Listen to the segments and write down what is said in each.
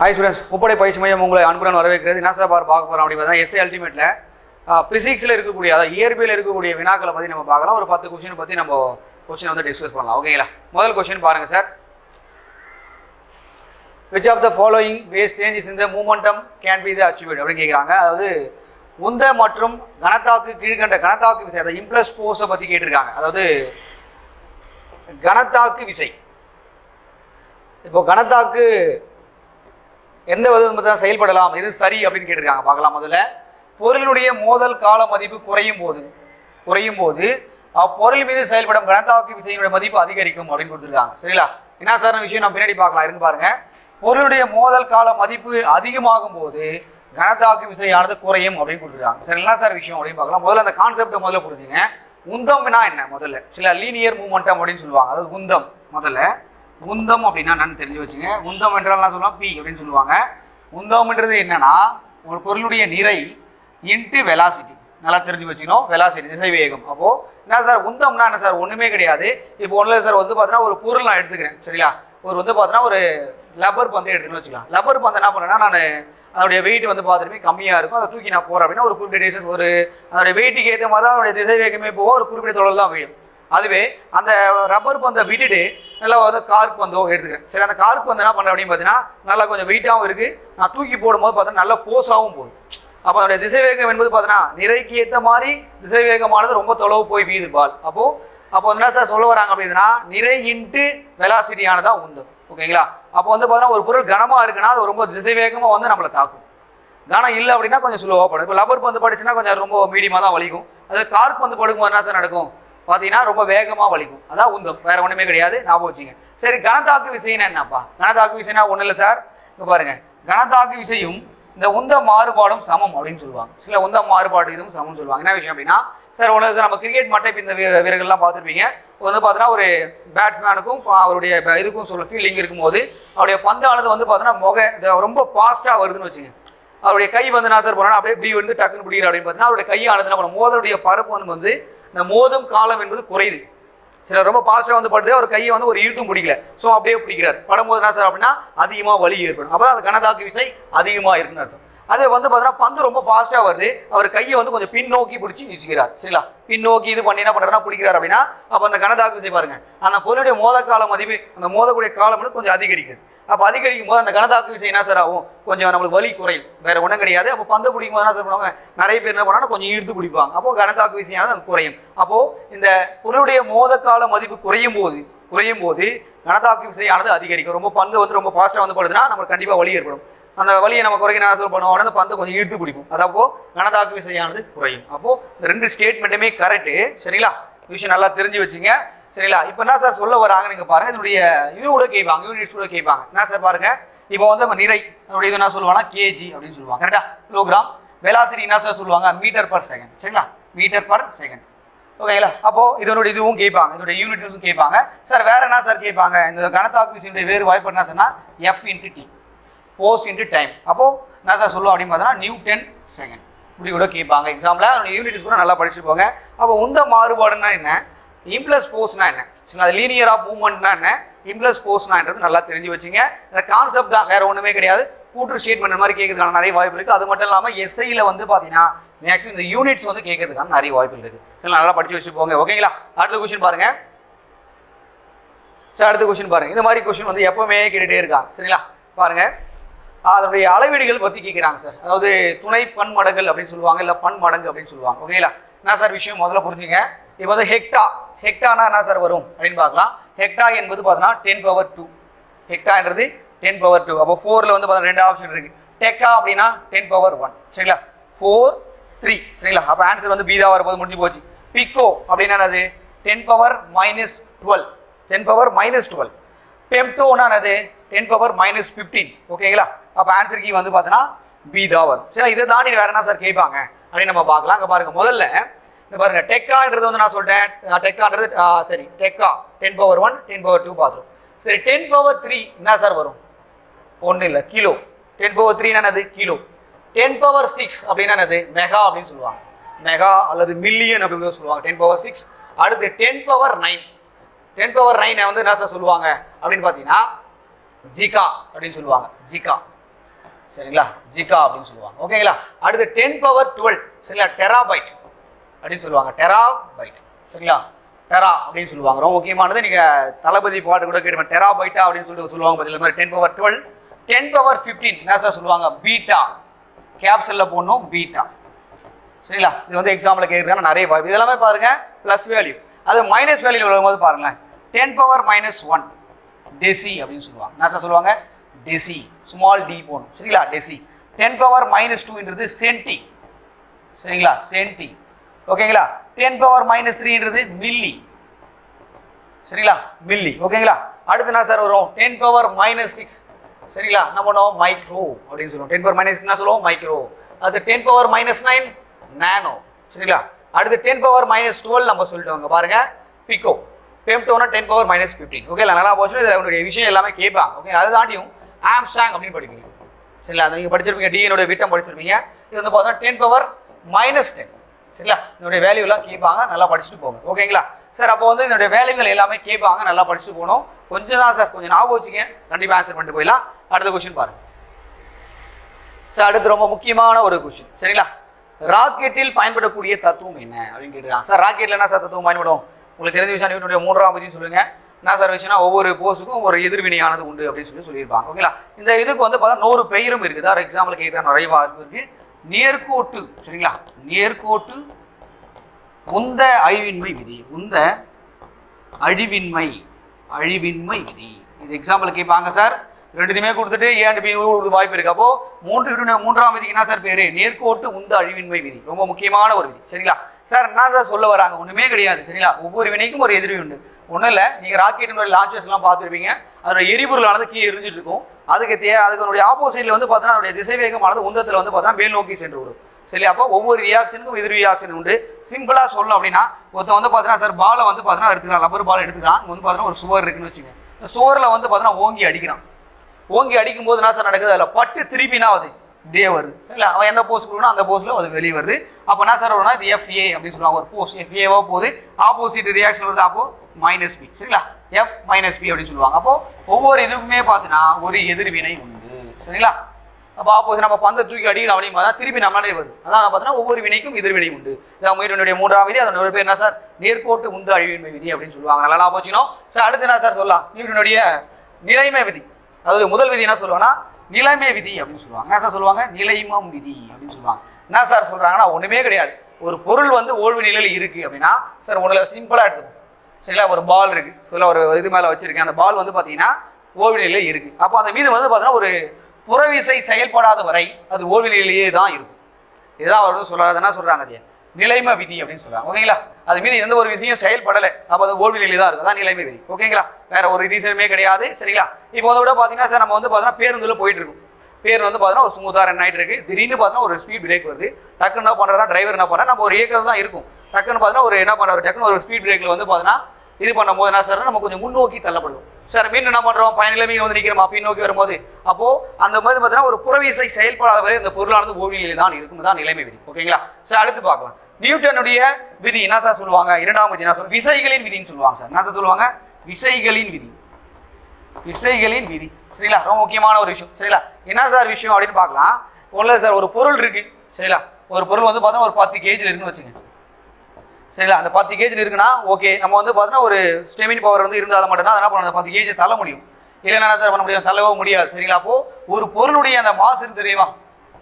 Hi students முப்படை பயிற்சி மையம் உங்களை அன்புடன் வரவேற்கிறது. என்ன சார் பார் பார்க்க போகிறோம் அப்படி பார்த்தா எஸ்ஏ அல்டிமேட்டில் ஃபிசிக்ஸில் இருக்கக்கூடிய அதாவது இயற்பியல் இருக்கக்கூடிய வினாக்களை பற்றி நம்ம பார்க்கலாம். ஒரு பத்து கொஸ்டின் பற்றி நம்ம கொஸ்டின் வந்து டிஸ்கஸ் பண்ணலாம். ஓகேங்களா முதல் கொஸ்டின் பாருங்கள் sir. Which of the following ways changes இந்த momentum can be the achieved அப்படின்னு கேட்குறாங்க அதாவது உந்த மற்றும் கனத்தாக்கு கீழ்கண்ட கனத்தாக்கு விசை அதாவது இம்ப்ளஸ் ஃபோர்ஸை பற்றி கேட்டிருக்காங்க. அதாவது கனத்தாக்கு விசை. இப்போ கனத்தாக்கு எந்த விதத்தில் செயல்படலாம்? எது சரி அப்படின்னு கேட்டிருக்காங்க. பார்க்கலாம் முதல்ல. பொருளினுடைய மோதல் கால மதிப்பு குறையும் போது குறையும் போது அப்பொருள் மீது செயல்படும் கனதாக்கு விசையினுடைய மதிப்பு அதிகரிக்கும் அப்படின்னு கொடுத்துருக்காங்க. சரிங்களா? என்ன சார் விஷயம்? நம்ம பின்னாடி பார்க்கலாம். இருந்து பாருங்க. பொருளுடைய மோதல் கால மதிப்பு அதிகமாகும் போது கனத்தாக்கு விசையானது குறையும் அப்படின்னு கொடுத்துருக்காங்க. சரி என்ன சார் விஷயம் அப்படின்னு பார்க்கலாம். முதல்ல அந்த கான்செப்டை முதல்ல புரிஞ்சுங்க. உந்தம்னா என்ன? முதல்ல. சில லீனியர் மூமெண்டம் அப்படின்னு சொல்லுவாங்க. அதாவது உந்தம் முதல்ல. உந்தம் அப்படின்னா என்னன்னு தெரிஞ்சு வச்சுங்க. உந்தம் என்றால் சொல்லுவாங்க? பி அப்படின்னு சொல்லுவாங்க. உந்தம்ன்றது என்னன்னா ஒரு பொருளுடைய நிறை இன்ட்டு வெலாசிட்டி நல்லா தெரிஞ்சு வச்சுக்கணும். வெலாசிட்டி திசை வேகம் அப்போ என்ன சார் உந்தம்னா என்ன சார்? ஒன்றுமே கிடையாது. இப்போ ஒன்றில் சார் வந்து பார்த்தீங்கன்னா ஒரு பொருள் நான் எடுத்துக்கிறேன். சரிங்களா? ஒரு வந்து பார்த்தீங்கன்னா ஒரு லப்பர் பந்து எடுத்துக்கணும்னு வச்சுக்கலாம். லப்பர் பந்து என்ன பண்ணேன்னா நான் அதோடைய வெயிட் வந்து பார்த்துட்டுமே கம்மியாக இருக்கும். அதை தூக்கி நான் போகிறேன் அப்படின்னா ஒரு குறிப்பிட்ட டிஸ்டன்ஸ் ஒரு அதோடைய வெயிட்டுக்கு ஏற்ற மாதிரி தான் அதோடைய திசை வேகமே போகும். ஒரு குறிப்பிட்ட தொழில் தான் விழும். அதுவே அந்த ரப்பர் பந்தை விட்டுட்டு நல்லா வந்து கார்க் பந்தோ எடுத்துக்கிறேன். சரி அந்த கார்க் பந்து என்ன பண்ணுறேன் அப்படின்னு பார்த்தீங்கன்னா நல்லா கொஞ்சம் வெயிட்டாகவும் இருக்குது நான் தூக்கி போடும்போது பார்த்தா நல்லா போஸாகவும் போகுது. அப்போ அதோடைய திசைவேகம் என்பது பார்த்தீங்கன்னா நிறைக்கு ஏற்ற மாதிரி திசைவேகமானது ரொம்ப தொலைவு போய் வீது பால். அப்போது அப்போ என்ன சார் சொல்ல வராங்க அப்படின்னா நிறை இன்ட்டு வெலாசிட்டியானதா உண்டு ஓகேங்களா? அப்போ வந்து பார்த்தீங்கன்னா ஒரு பொருள் கனமாக இருக்குன்னா அது ரொம்ப திசைவேகமாக வந்து நம்மளை தாக்கும். கனம் இல்லை அப்படின்னா கொஞ்சம் ஸ்லோவாக படும். இப்போ லப்பர் பந்து படிச்சுன்னா கொஞ்சம் ரொம்ப மீடியமாக தான் வலிக்கும். அது கார்க் பந்து படுக்கும்போது என்ன சார் நடக்கும்? பார்த்தீங்கன்னா ரொம்ப வேகமாக வலிக்கும். அதான் உந்தம் வேறு ஒன்றுமே கிடையாது. ஞாபகம் வச்சுங்க. சரி கனத்தாக்கு விசைன்னா என்னப்பா கனத்தாக்கு விசைனா ஒன்றும் இல்லை சார் இங்கே பாருங்கள் கனத்தாக்கு விசையும் இந்த உந்த மாறுபாடும் சமம் அப்படின்னு சொல்லுவாங்க. சில உந்த மாறுபாடு இதுவும் சமம்னு சொல்லுவாங்க. என்ன விஷயம் அப்படின்னா சார் ஒன்று சார் நம்ம கிரிக்கெட் மட்டை இந்த வீரர்கள்லாம் பார்த்துருப்பீங்க. வந்து பார்த்தீங்கன்னா ஒரு பேட்ஸ்மேனுக்கும் அவருடைய இதுக்கும் சொல்ல ஃபீல்டிங் இருக்கும்போது அவருடைய பந்தானது வந்து பார்த்தீங்கன்னா முக ரொம்ப ஃபாஸ்ட்டாக வருதுன்னு வச்சுங்க. அவருடைய கை வந்து என்ன சார் பண்ணா அப்படியே இப்படி வந்து டக்குன்னு பிடிக்கிற அப்படின்னு பார்த்தீங்கன்னா அவருடைய கையானது என்ன பண்ணும் மோதலுடைய பரப்பு வந்து வந்து இந்த மோதும் காலம் என்பது குறையுது. சில ரொம்ப பாஸ்டாக வந்து படுது அவர் கையை வந்து ஒரு இழுத்தும் பிடிக்கல. ஸோ அப்படியே பிடிக்கிறார். படும்போது என்ன சார் அப்படின்னா அதிகமாக வலி ஏற்படும். அப்போ அது கனதாக்கு விசை அதிகமாக இருக்குன்னு அர்த்தம். அது வந்து பார்த்தீங்கன்னா பந்து ரொம்ப ஃபாஸ்ட்டாக வருது. அவர் கையை வந்து கொஞ்சம் பின்னோக்கி பிடிச்சி வச்சுக்கிறார் சரிங்களா? பின்னோக்கி இது பண்ணி என்ன பண்ணுறாருன்னா பிடிக்கிறார் அப்படின்னா அப்போ அந்த கனதாக்கு விசை பாருங்க. ஆனால் பொருளுடைய மோத மதிப்பு அந்த மோதக்கூடிய காலம் வந்து கொஞ்சம் அதிகரிக்குது. அப்போ அதிகரிக்கும் போது அந்த கனதாக்கு விசை என்ன சார் ஆகும்? கொஞ்சம் நம்மளுக்கு வலி குறையும். வேறு ஒன்றும் கிடையாது. அப்போ பந்து பிடிக்கும் போது என்ன சார் பண்ணுவாங்க? நிறைய பேர் என்ன பண்ணால் கொஞ்சம் இழுத்து பிடிப்பாங்க. அப்போ கனதாக்கு விசையானது அங்க குறையும். அப்போது இந்த பொருளுடைய மோத கால மதிப்பு குறையும் போது குறையும் போது கனதாக்கு விசையானது அதிகரிக்கும். ரொம்ப பந்து வந்து ரொம்ப ஃபாஸ்ட்டாக வந்து படுதுன்னா நம்மளுக்கு கண்டிப்பாக வலி ஏற்படும். அந்த வழியை நம்ம குறைக்க என்ன பண்ணுவோம். அந்த பந்தை கொஞ்சம் இழுத்து பிடிக்கும் அதப்போ கனதாக்கு விசையானது குறையும். அப்போ இந்த ரெண்டு ஸ்டேட்மெண்ட்டுமே கரெக்டு சரிங்களா? விஷயம் நல்லா தெரிஞ்சு வச்சுங்க. சரிங்களா? இப்போ என்ன சார் சொல்ல வராங்க நீங்க பாருங்க. இதனுடைய இது கூட கேட்பாங்க. யூனிட்ஸ் கூட கேட்பாங்க. என்ன சார் பாருங்க? இப்போ வந்து நம்ம நிறை அதனுடைய இது என்ன சொல்லுவாங்கன்னா கேஜி அப்படின்னு சொல்லுவாங்க. கரெக்டா கிலோகிராம் வெலாசிட்டி என்ன சார் சொல்லுவாங்க? மீட்டர் பர் செகண்ட் சரிங்களா? மீட்டர் பர் செகண்ட் ஓகேங்களா அப்போ இதனுடைய இதுவும் கேட்பாங்க. இதனுடைய யூனிட்ஸும் கேட்பாங்க. சார் வேற என்ன சார் கேட்பாங்க? இந்த கணத்தாக்கு விஷயத்துடைய வேறு வாய்ப்பு என்ன சொன்னா? F into T force into time அப்போது என்ன சார் சொல்லுவோம் அப்படின்னு பார்த்தோன்னா நியூட்டன் செகண்ட் இப்படி கூட கேட்பாங்க. எக்ஸாம்பிள் அதோட யூனிட்ஸ் கூட நல்லா படிச்சுட்டு போங்க அப்போ உந்த மாறுபாடுன்னா என்ன? இம்ப்ளஸ் போர்ஸ்னா என்ன? சரி அது லீனியர் ஆஃப் மூவ்மெண்ட்னா என்ன? இம்ப்ளஸ் ஃபோர்ஸ்னான்றது நல்லா தெரிஞ்சு வச்சுங்க. இந்த கான்செப்ட் தான் வேறு ஒன்றுமே கிடையாது. கூற்று ஸ்டேட்மெண்ட் மாதிரி கேட்கறதுக்கான நிறைய வாய்ப்பு இருக்குது அது மட்டும் இல்லாமல் எஸ்ஐயில் வந்து பார்த்தீங்கன்னா மேக்ஸிமம் இந்த யூனிட்ஸ் வந்து கேட்கறதுக்கான நிறைய வாய்ப்பு இருக்குது சரி நல்லா படிச்சு வச்சு போங்க ஓகேங்களா அடுத்த கொஸ்டின் பாருங்கள் சார் அடுத்த கொஸ்டின் பாருங்கள் இந்த மாதிரி கொஸ்டின் வந்து எப்போவுமே கேட்டுகிட்டே இருக்காங்க. சரிங்களா? பாருங்கள் அதனுடைய அளவீடுகள் பற்றி கேட்குறாங்க சார். அதாவது துணை பன்மடங்கள் அப்படின்னு சொல்லுவாங்க இல்லை பன்மடங்கு அப்படின்னு சொல்லுவாங்க. ஓகேங்களா என்ன சார் விஷயம்? முதல்ல புரிஞ்சுங்க. இப்போ வந்து ஹெக்டா ஹெக்டானா என்ன சார் வரும் அப்படின்னு பார்க்கலாம். ஹெக்டா என்பது பார்த்தீங்கன்னா டென் பவர் டூ ஹெக்டான்றது டென் பவர் டூ அப்போ ஃபோரில் வந்து பார்த்தீங்கன்னா ரெண்டு ஆப்ஷன் இருக்குது டெக்கா அப்படின்னா டென் பவர் ஒன் சரிங்களா? ஃபோர் த்ரீ சரிங்களா? அப்போ ஆன்சர் வந்து பீதா வரும்போது முடிஞ்சு போச்சு. பிக்கோ அப்படின்னா என்னது? Ten power minus twelve ten power minus twelve பெம்டோனா என்னது? டென் பவர் மைனஸ் ஃபிஃப்டீன் ஓகேங்களா அப்போ ஆன்சர் கீ வந்து பார்த்தீங்கன்னா பி தான் வரும். சரி இதை தாண்டி வேற என்ன சார் கேட்பாங்க? அப்படின்னு நம்ம பார்க்கலாம். அங்கே பாருங்க. முதல்ல இந்த பாருங்க. டெக்கான்றது வந்து நான் சொல்லிட்டேன் டெக்கான்றது சரி. Deca ten power one ten power two பார்த்துரும் சரி டென் பவர் த்ரீ என்ன சார் வரும்? ஒன்றும் இல்லை. கிலோ. டென் பவர் த்ரீ என்னது? கிலோ. டென் பவர் சிக்ஸ் அப்படின்னா என்னது? மெகா அப்படின்னு சொல்லுவாங்க. மெகா அல்லது மில்லியன் அப்படின்னு சொல்லுவாங்க. டென் பவர் சிக்ஸ் அடுத்து ten power nine ten power நைனை வந்து என்ன சார் சொல்லுவாங்க? அப்படின்னு பார்த்தீங்கன்னா ஜிகா அப்படின்னு சொல்லுவாங்க. ஜிகா சரிங்களா? ஜிகா அப்படின்னு சொல்லுவாங்க. ஓகேங்களா? அடுத்து டென் பவர் டுவெல் சரிங்களா? டெராபைட் அப்படின்னு சொல்லுவாங்க. டெராபைட் சரிங்களா? டெரா அப்படின்னு சொல்லுவாங்க. ரொம்ப முக்கியமானது. நீங்கள் தளபதி பாட்டு கூட கேட்டு டெராபைட்டா அப்படின்னு சொல்லிட்டு சொல்லுவாங்க பார்த்தீங்களா ten power twelve ten power fifteen என்ன சார் சொல்லுவாங்க? பீட்டா கேப்சலில் போடணும். பீட்டா சரிங்களா? இது வந்து எக்ஸாம்பிள் கேட்குறாங்க நிறைய வாய்ப்பு. இதெல்லாமே பாருங்கள் ப்ளஸ் வேல்யூ அது மைனஸ் வேல்யூ வரும்போது பாருங்களேன். Ten power minus one deci அப்படின்னு சொல்லுவாங்க. என்ன சார் சொல்லுவாங்க? டெசி ஸ்மால் டி போன் சரிங்களா? டெசி டென் பவர் மைனஸ் டூன்றது சென்டி சரிங்களா? சென்டி ஓகேங்களா? டென் பவர் மைனஸ் த்ரீன்றது மில்லி சரிங்களா? மில்லி ஓகேங்களா? அடுத்து என்ன சார் வரும்? டென் பவர் மைனஸ் சிக்ஸ் சரிங்களா? என்ன பண்ணுவோம்? மைக்ரோ அப்படின்னு சொல்லுவோம். டென் பவர் மைனஸ் என்ன சொல்லுவோம் மைக்ரோ அது ten power minus nine nano சரிங்களா? அடுத்து டென் பவர் மைனஸ் டுவெல் நம்ம சொல்லிட்டு வாங்க பாருங்க. Pico பெம்டோனா ten power minus fifteen okay நல்லா போச்சு இதில் உங்களுடைய விஷயம் எல்லாமே கேட்பாங்க. ஓகே அதை தாண்டியும் ஆம்சாங் அப்படின்னு படிப்பீங்க. சரிங்களா? நீங்கள் படிச்சிருப்பீங்க டிஎனோட விட்டம் படிச்சிருப்பீங்க. இது வந்து பார்த்தோன்னா டென் பவர் மைனஸ் டென் சரிங்களா? இதனுடைய வேல்யூலாம் கேட்பாங்க நல்லா படிச்சுட்டு போங்க. ஓகேங்களா? சார் அப்போ வந்து இதனுடைய வேல்யூகள் எல்லாமே கேட்பாங்க நல்லா படிச்சுட்டு போகணும். கொஞ்சம் தான் சார் கொஞ்சம் ஞாபகம் வச்சுங்க கண்டிப்பாக ஆன்சர் பண்ணிட்டு போயிடலாம். அடுத்த கொஸ்டின் பாருங்க. சார் அடுத்து ரொம்ப முக்கியமான ஒரு கொஸ்டின் சரிங்களா? ராக்கெட்டில் பயன்படக்கூடிய தத்துவம் என்ன? அப்படின்னு கேட்டுருக்காங்க சார் ராக்கெட்டில் என்ன சார் தத்துவம் பயன்படும்? உங்களுக்கு தெரிஞ்ச விஷயம் மூன்றாம் விதின்னு சொல்லுங்கள் என்ன சார் ஒவ்வொரு போஸுக்கும் ஒரு எதிர்வினையானது உண்டு அப்படின்னு சொல்லி சொல்லியிருப்பாங்க. ஓகேங்களா? இந்த இதுக்கு வந்து பார்த்தா நூறு பெயரும் இருக்குது? ஒரு எக்ஸாம்பிள் கேட்குற நிறைய வாய்ப்பு இருக்கு. நேர்கோட்டு சரிங்களா? நேர்கோட்டு உந்த அழிவின்மை விதி. உந்த அழிவின்மை அழிவின்மை விதி. இது எக்ஸாம்பிள் கேட்பாங்க சார். ரெண்டுத்தையுமே கொடுத்துட்டு ஏன் பி கொடுக்க வாய்ப்பு இருக்கு. அப்போ மூன்று மூன்றாம் விதிக்கு என்ன சார் பேரு? நேர்கோட்டு உந்த அழிவின்மை விதி. ரொம்ப முக்கியமான ஒரு விதி. சரிங்களா? சார் என்ன சார் சொல்ல வராங்க? ஒண்ணுமே கிடையாது. சரிங்களா? ஒவ்வொரு வினைக்கும் ஒரு எதிர்வி உண்டு. ஒன்றும் இல்லை நீங்கள் ராக்கெட்டினுடைய லான்ச்சர்ஸ் எல்லாம் பார்த்துருப்பீங்க. அதோட எரிபொருளானது கீழே எரிஞ்சிட்டு இருக்கும். அதுக்கு தே அதுக்கு ஆப்போசிட்ல வந்து பார்த்தீங்கன்னா அதோடைய திசைவேகமானது உந்தத்தில் வந்து பார்த்தீங்கன்னா மேல் நோக்கி சென்று விடும். சரி அப்போ ஒவ்வொரு ரியாக்ஷனுக்கும் எதிர் ரியாக்ஷன் உண்டு. சிம்பிளாக சொல்லணும் அப்படின்னா ஒருத்தன் வந்து பார்த்தீங்கன்னா சார் பாலை வந்து பார்த்தீங்கன்னா எடுத்துக்கிறான். ரப்பர் பால் எடுத்துக்கிறான். வந்து பார்த்தீங்கன்னா ஒரு சுவர் இருக்குன்னு வச்சுக்கோங்க. சுவரில் வந்து பார்த்தீங்கன்னா ஓங்கி அடிக்கிறான். ஓங்கி அடிக்கும் போது என்ன சார் நடக்குது? அதில் பட்டு திருப்பினா அது இப்படியே வருது. சரிங்களா அவன் எந்த போஸ்ட் கொடுக்கணும் அந்த போஸில் அது வெளியே வருது. அப்போ என்ன சார் வரும்னா இது எஃப்ஏ அப்படின்னு சொல்லுவாங்க. ஒரு போஸ்ட் எஃப்ஏவாக போகுது. ஆப்போசிட் ரியாக்ஷன் வருது. அப்போ மைனஸ் பி சரிங்களா? எஃப் மைனஸ் பி அப்படின்னு சொல்லுவாங்க. அப்போ ஒவ்வொரு இதுக்குமே பார்த்தீங்கன்னா ஒரு எதிர்வினை உண்டு. சரிங்களா? அப்போ ஆப்போசிட் நம்ம பந்தை தூக்கி அடிக்கிற அப்படின்னு பார்த்தா திருப்பி நம்மளாலே வருது. அதான் பார்த்தீங்கன்னா ஒவ்வொரு வினைக்கும் எதிர்வினை உண்டு. இதான் உயிரினுடைய மூன்றாம் விதி. அதனுடைய பேர் என்ன சார்? நேர்கோட்டு உந்து அழிவின்மை விதி அப்படின்னு சொல்லுவாங்க. நல்லா போச்சுனோம் சார் அடுத்து என்ன சார் சொல்லலாம்? உயிரினுடைய நிலைமை விதி. அதாவது முதல் விதி என்ன சொல்லுவாங்கன்னா நிலைமை விதி அப்படின்னு சொல்லுவாங்க. என்ன சார் சொல்லுவாங்க? நிலைமம் விதி அப்படின்னு சொல்லுவாங்க. என்ன சார் சொல்கிறாங்கன்னா ஒன்றுமே கிடையாது. ஒரு பொருள் வந்து ஓய்வு நிலையில் இருக்குது அப்படின்னா சார் உங்களை சிம்பிளாக எடுத்துக்கணும் சரிங்களா? ஒரு பால் இருக்குது சொல்ல ஒரு இது மேலே வச்சுருக்கேன். அந்த பால் வந்து பார்த்தீங்கன்னா ஓய்வு நிலையில் இருக்குது அப்போ அந்த மீது வந்து பார்த்தீங்கன்னா ஒரு புறவிசை செயல்படாத வரை அது ஓய்வு நிலையிலேயே தான் இருக்கும். இதுதான் அவர் வந்து சொல்கிறார் என்ன சொல்கிறாங்க அது? நிலைமை விதி அப்படின்னு சொல்றாங்க. ஓகேங்களா? அது மீது எந்த ஒரு விஷயம் செயல்படலை. அப்போ அது ஓய்வு தான் இருக்கும். அதான் நிலைமை விதி. ஓகேங்களா? வேற ஒரு ரீசனுமே கிடையாது. சரிங்களா? இப்போ அதை விட பார்த்தீங்கன்னா சார் நம்ம வந்து பார்த்தீங்கன்னா பேருந்துல போயிட்டு இருக்கும் பேருந்து வந்து பார்த்தீங்கன்னா ஒரு ஸ்மூத்தாக ரன் ஆகிட்டு இருக்கு. திடீர்னு பார்த்தீங்கன்னா ஒரு ஸ்பீட் பிரேக் வருது. டக்குன்னு என்ன பண்ணுறா டிரைவர் என்ன பண்ணுறா நம்ம ஒரு ஏக்கர் தான் இருக்கும். டக்குன்னு பார்த்தீங்கன்னா ஒரு என்ன பண்ணுறாரு டக்குன்னு ஒரு ஸ்பீட் பிரேக்கில் வந்து பார்த்தீங்கன்னா இது பண்ணும்போது என்ன சார் நம்ம கொஞ்சம் முன்னோக்கி தள்ளப்படுவோம். சார் மீன் என்ன பண்ணுறோம் பயனில மீன் வந்து நிற்கிறோமா அப்படின்னு நோக்கி வரும்போது அப்போ அந்த மாதிரி பார்த்தீங்கன்னா ஒரு புறவிசை செயல்படாத வரை இந்த பொருளானது ஓவியில் தான் இருக்கும் தான் நிலைமை விதி. ஓகேங்களா? சார் அடுத்து பார்க்கலாம். நியூட்டனுடைய விதி என்ன சார் சொல்லுவாங்க? இரண்டாம் விதி என்ன சொல்லுவாங்க விசைகளின் விதின்னு சொல்லுவாங்க சார். என்ன சார் சொல்லுவாங்க? விசைகளின் விதி. விசைகளின் விதி. சரிங்களா? ரொம்ப முக்கியமான ஒரு விஷயம். சரிங்களா? என்ன சார் விஷயம் அப்படின்னு பார்க்கலாம். ஒன்றும் சார் ஒரு பொருள் இருக்கு. சரிங்களா? ஒரு பொருள் வந்து பார்த்தோன்னா ஒரு பத்து கேஜில் இருக்குன்னு வச்சுங்க சரிங்களா? அந்த பத்து கேஜில் இருக்குன்னா ஓகே நம்ம வந்து பார்த்தோன்னா ஒரு ஸ்டெமின் பவர் வந்து இருந்தால் மட்டும்தான் என்ன பண்ணணும் அந்த பத்து கேஜை தள்ள முடியும். இல்லைன்னா என்ன சார் பண்ண முடியும்? தள்ளவும் முடியாது. சரிங்களா? அப்போ ஒரு பொருளுடைய அந்த மாஸ் இருக்கு தெரியுமா?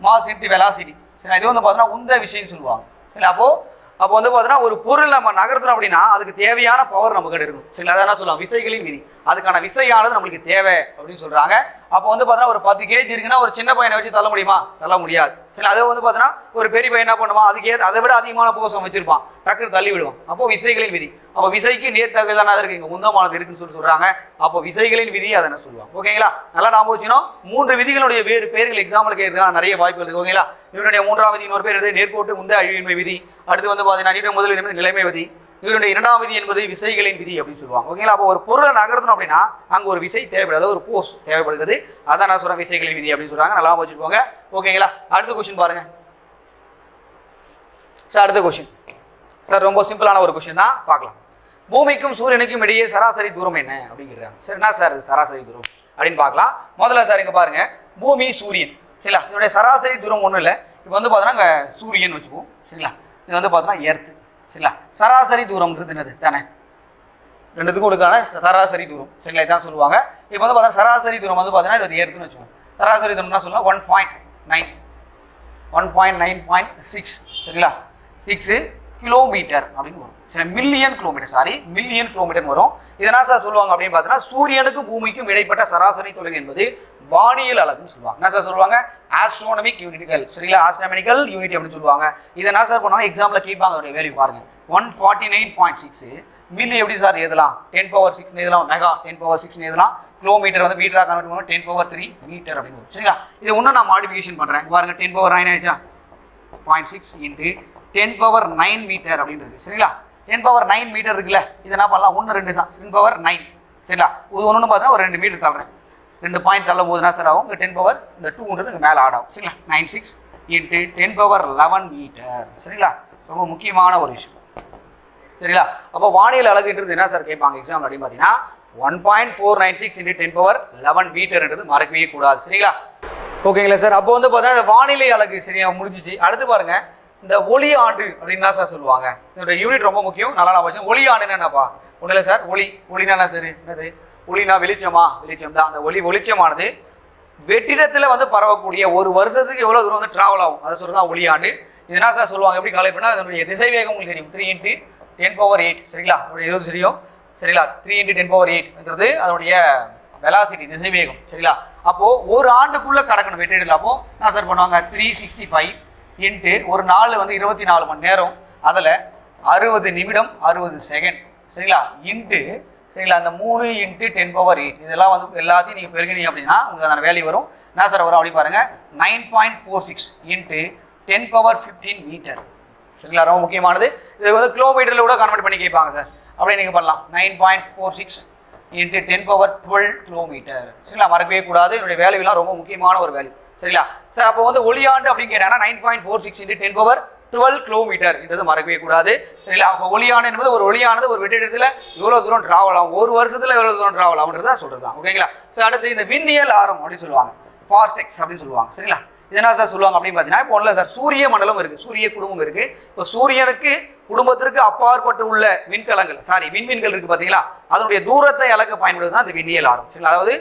மாஸ் இன்ட்டு வெலாசிட்டி சரி இது வந்து பார்த்தோன்னா உந்த விஷயம்னு சொல்லுவாங்க. சரி அப்போ அப்போ வந்து பார்த்தீங்கன்னா ஒரு பொருள் நம்ம நகர்த்துறோம் அப்படின்னா அதுக்கு தேவையான பவர் நம்ம கிட்ட இருக்கும் சரிங்களா அதான் சொல்லலாம். விசைகளின் விதி. அதுக்கான விசையானது நம்மளுக்கு தேவை அப்படின்னு சொல்றாங்க. அப்போ வந்து பார்த்தீங்கன்னா ஒரு பத்து கேஜ் இருக்குன்னா ஒரு சின்ன பையனை வச்சு தள்ள முடியுமா? தள்ள முடியாது. சரி அதை வந்து பார்த்தீங்கன்னா ஒரு பெரிய பையன் என்ன பண்ணுவான் அதுக்கே அதை விட அதிகமான போசம் வச்சிருப்பான். டக்குன்னு தள்ளி விடுவான். அப்போ விசைகளின் விதி. அப்போ விசைக்கு நேர்த்தகவு தானே இருக்கு. இங்கே உந்தமானது இருக்குன்னு சொல்லி சொல்றாங்க. அப்போ விசைகளின் விதி அதை என்ன சொல்லுவாங்க ஓகேங்களா? நல்லா நாம் வச்சுக்கணும். மூன்று விதிகளுடைய வேறு பேர்கள் எக்ஸாம்பிள் கேட்கறதுக்கான நிறைய வாய்ப்புகள் இருக்கு. ஓகேங்களா? இவனுடைய மூன்றாம் விதி இன்னொரு பேர் எது நேர்கோட்டு உந்த அழிவின்மை விதி. அடுத்து வந்து பார்த்தீங்கன்னா முதல் விதி நிலைமை விதி. இவருடைய இரண்டாம் விதி என்பது விசைகளின் விதி அப்படின்னு சொல்லுவாங்க. ஓகேங்களா? அப்போ ஒரு பொருளை நகர்த்தணும் அப்படின்னா அங்கே ஒரு விசை தேவைப்படுது. ஒரு போஸ் தேவைப்படுகிறது. அதான் நான் சொல்கிறேன் விசைகளின் விதி அப்படின்னு சொல்கிறாங்க நல்லா வச்சுக்கோங்க. ஓகேங்களா? அடுத்த கொஸ்டின் பாருங்க. சார் அடுத்த கொஸ்டின் சார் ரொம்ப சிம்பிளான ஒரு கொஸ்டின் தான். பார்க்கலாம். பூமிக்கும் சூரியனுக்கும் இடையே சராசரி தூரம் என்ன? அப்படிங்கிறாங்க. சார் என்ன சார் சராசரி தூரம்? அப்படின்னு பார்க்கலாம். முதல்ல சார் இங்கே பாருங்க. பூமி சூரியன். சரிங்களா? இதனுடைய சராசரி தூரம் ஒன்றும் இல்லை. இப்போ வந்து பார்த்தோன்னா சூரியன் வச்சுக்குவோம். சரிங்களா? இது வந்து பார்த்தோன்னா எர்த்து சரிங்களா? சராசரி தூரம்ன்றது என்னது? தானே. ரெண்டுத்துக்கும் கொடுக்கான சராசரி தூரம். சரிங்களா? இதான் சொல்லுவாங்க. இப்போ வந்து பார்த்தா சராசரி தூரம் வந்து பார்த்தீங்கன்னா இது ஏற்குன்னு வச்சுக்கோங்க. சராசரி தூரம்னா சொல்லலாம் one point nine one point nine point six சரிங்களா? சிக்ஸு கிலோமீட்டர் அப்படின்னு வரும். சரி million kilometre sorry million kilometre வரும். இதனால் சார் சொல்லுவாங்க அப்படின்னு பார்த்தீங்கன்னா சூரியனுக்கும் பூமிக்கும் இடைப்பட்ட சராசரி தொலைவு என்பது வானியல் அளவுன்னு சொல்லுவாங்க. என்ன சார் சொல்லுவாங்க? ஆஸ்ட்ரோனமிக் யூனிட்டுகள் சரிங்களா? ஆஸ்ட்ரோனமிக்கல் யூனிட் அப்படின்னு சொல்லுவாங்க. இதை என்ன சார் பண்ணுவாங்க? எக்ஸாமில் கேட்பாங்க அதோடைய வேல்யூ பாருங்க. One forty nine point six milli எப்படி சார் எழுதலாம்? டென் பவர் சிக்ஸ் எழுதலாம். மெகா டென் பவர் சிக்ஸ் எழுதலாம். கிலோமீட்டர் வந்து மீட்டராக கன்வெர்ட் பண்ணுவோம். டென் பவர் த்ரீ மீட்டர் அப்படின்னு வரும். சரிங்களா? இது இன்னும் நான் மாடிஃபிகேஷன் பண்ணுறேன் பாருங்க டென் பவர் நைன் ஆயிடுச்சா? Point six into ten power nine metre அப்படின்றது. சரிங்களா? டென் பவர் நைன் மீட்டர் இருக்குல்ல இதை என்ன பண்ணலாம்? ஒன்று ரெண்டு தான். டென் பவர் நைன் சரிங்களா? இது ஒன்று பார்த்தீங்கன்னா ஒரு ரெண்டு மீட்டர் தள்ளுறேன். ரெண்டு பாயிண்ட் தள்ளும் போது என்ன சார் ஆகும்? இங்கே டென் பவர் இந்த டூன்றது இங்கே மேலே ஆட் ஆகும். சரிங்களா? Nine six into ten power eleven metre சரிங்களா? ரொம்ப முக்கியமான ஒரு விஷயம். சரிங்களா? அப்போ வானியல் அழகுன்றது என்ன சார் கேட்பாங்க? எக்ஸாம் அப்படின்னு பார்த்தீங்கன்னா one point four nine six into ten power eleven மீட்டர்ன்றது மறக்கவே கூடாது. சரிங்களா? ஓகேங்களா சார் அப்போ வந்து பார்த்தீங்கன்னா இந்த வானிலை அழகு சரியா முடிஞ்சிச்சு. அடுத்து பாருங்கள் இந்த ஒளி ஆண்டு அப்படின்னா சார் சொல்லுவாங்க. இதோட யூனிட் ரொம்ப முக்கியம். நல்லா நான் வச்சு ஒளி ஆண்டுன்னு என்னப்பா? ஒன்றும் இல்லை சார் ஒளி ஒளினா என்ன சார் என்னது? ஒளினா வெளிச்சமா? வெளிச்சம் தான். அந்த ஒளி வெளிச்சமானது வெற்றிடத்தில் வந்து பரவக்கூடிய ஒரு வருஷத்துக்கு எவ்வளோ தூரம் வந்து ட்ராவல் ஆகும்? அதை சொல்கிறது தான் ஒளியாண்டு இது என்ன சார் சொல்லுவாங்க? எப்படி காலை பண்ணால் அதனுடைய திசை வேகம் உங்களுக்கு தெரியும். Three into ten power eight சரிங்களா? அதனுடைய எதுவும் தெரியும்? சரிங்களா? த்ரீ இன்ட்டு டென் பவர் எயிட்ன்றது அதனுடைய வெலாசிட்டி திசை வேகம் சரிங்களா? அப்போது ஒரு ஆண்டுக்குள்ளே கடக்கணும் வெற்றிடத்தில். அப்போது என்ன சார் பண்ணுவாங்க? த்ரீ சிக்ஸ்டி ஃபைவ் இன்ட்டு ஒரு நாள் வந்து இருபத்தி நாலு மணி நேரம். அதில் அறுபது நிமிடம் அறுபது செகண்ட் சரிங்களா? இன்ட்டு சரிங்களா? அந்த மூணு இன்ட்டு டென் பவர் எயிட் இதெல்லாம் வந்து எல்லாத்தையும் நீங்கள் பெருகினீங்க அப்படின்னா உங்களுக்கு அந்த வேல்யூ வரும். என்ன சார் வரும் அப்படி பாருங்கள் nine point four six into ten power fifteen metre சரிங்களா? ரொம்ப முக்கியமானது. இது வந்து கிலோமீட்டரில் கூட கன்வெர்ட் பண்ணி கேட்பாங்க சார். அப்படியே நீங்கள் பண்ணலாம். Nine point four six into ten power twelve kilometre சரிங்களா? மறக்கவே கூடாது. என்னுடைய வேல்யூலாம் ரொம்ப முக்கியமான ஒரு வேல்யூ சரிங்களா? சார் அப்போ வந்து ஒளியாண்டு அப்படின்னு கேட்டாங்கன்னா nine point four six into ten power twelve kilometre என்றது மறக்கவே கூடாது. சரிங்களா? அப்போ ஒளியாண்டு என்பது ஒரு ஒளியானது ஒரு வெற்றிடத்தில் இவ்வளோ தூரம் ட்ராவல் ஆகும். ஒரு வருஷத்தில் எவ்வளோ தூரம் ட்ராவல் ஆகுன்றதா சொல்கிறது தான் ஓகேங்களா சார் அடுத்து இந்த விண்ணியல் ஆரம் அப்படின்னு சொல்லுவாங்க. ஃபார்செக்ஸ் அப்படின்னு சொல்லுவாங்க. சரிங்களா? என்ன சார் சொல்லுவாங்க அப்படின்னு பார்த்தீங்கன்னா இப்போ ஒன்றில் சார் சூரிய மண்டலம் இருக்குது சூரிய குடும்பம் இருக்குது இப்போ சூரியனுக்கு குடும்பத்திற்கு அப்பாற்பட்டு உள்ள விண்கலங்கள் சாரி விண்மீன்கள் இருக்குது பார்த்தீங்களா அதனுடைய தூரத்தை அளக்க பயன்படுது தான் அந்த விண்ணியல் ஆரம். சரிங்களா? அதாவது